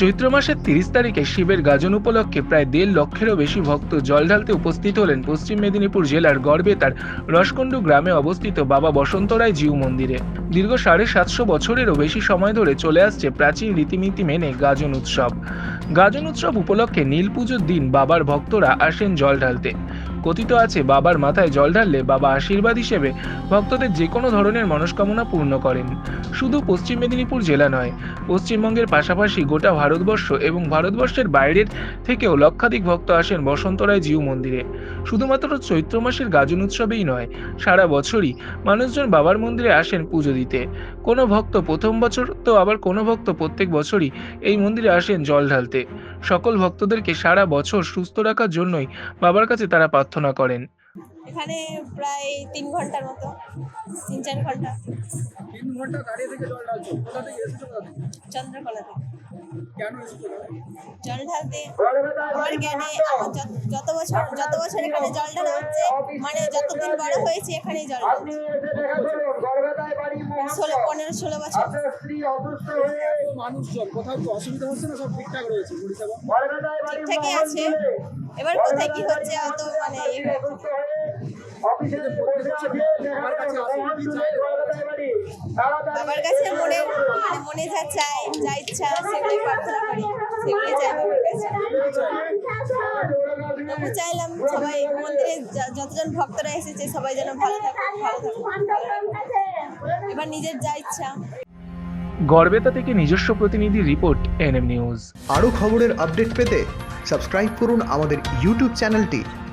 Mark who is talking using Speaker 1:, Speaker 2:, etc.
Speaker 1: চৈত্র মাসের তিরিশ তারিখে শিবের গাজন উপলক্ষে প্রায় দেড় লক্ষেরও বেশি ভক্ত জল ঢালতে উপস্থিত হলেন পশ্চিম মেদিনীপুর জেলার গড়বেতার রসকুণ্ডু গ্রামে অবস্থিত বাবা বসন্তরায় জিউ মন্দিরে। দীর্ঘ সাড়ে সাতশো বছরেরও বেশি সময় ধরে চলে আসছে প্রাচীন রীতিনীতি মেনে গাজন উৎসব। গাজন উৎসব উপলক্ষে নীল পুজোর দিন বাবার ভক্তরা আসেন জল ঢালতে। কথিত আছে বাবার মাথায় জল ঢাললে বাবা আশীর্বাদ হিসেবে ভক্তদের যে কোনো ধরনের মনস্কামনা পূর্ণ করেন। শুধু পশ্চিম মেদিনীপুর জেলা নয়, পশ্চিমবঙ্গের পাশাপাশি গোটা ভারতবর্ষ এবং ভারতবর্ষের বাইরের থেকেও লক্ষাধিক ভক্ত আসেন বসন্তরায় জিউ মন্দিরে। শুধুমাত্র চৈত্র মাসের গাজন উৎসবেই নয়, সারা বছরই মানুষজন বাবার মন্দিরে আসেন পুজো দিতে। কোনো ভক্ত প্রথম বছর তো আবার কোনো ভক্ত প্রত্যেক বছরই এই মন্দিরে আসেন জল ঢালতে। সকল ভক্তদেরকে সারা বছর সুস্থ রাখার জন্যই বাবার কাছে তারা প্রার্থনা করেন।
Speaker 2: এখানে প্রায় তিন ঘণ্টার মতো তিন চার ঘণ্টা।
Speaker 3: তিন ঘণ্টা দাঁড়িয়ে থেকে জল ঢালছো? কোথা থেকে এসেছ কোথা থেকে?
Speaker 2: চন্দ্রকলা থেকে? জল ঢালতে আমার জ্ঞানে আমার যত- বছর যত বছর এখানে জল ঢালা হচ্ছে মানে যতদিন বড় হয়েছে এখানেই জল ষোলো পনেরো ষোলো বছর।
Speaker 3: মানুষজন কোথাও কি অসুবিধা হচ্ছে না সব ঠিকঠাক রয়েছে
Speaker 2: ঠিকঠাকই আছে। এবার কোথায় কি হচ্ছে? অত মানে বাবার কাছে মনে মানে মনে যা চাই যা ইচ্ছা সেগুলোই প্রার্থনা করি। সেগুলোই চাই বাবার কাছে। তবু চাইলাম সবাই মন্দিরে যতজন ভক্তরা এসেছে সবাই যেন ভালো থাকুক ভালো থাকুক। এবার নিজের যা ইচ্ছা।
Speaker 1: গড়বেতা থেকে নিজস্ব প্রতিনিধি রিপোর্ট এনএম নিউজ।
Speaker 4: আরও খবরের আপডেট পেতে সাবস্ক্রাইব করুন আমাদের ইউটিউব চ্যানেলটি।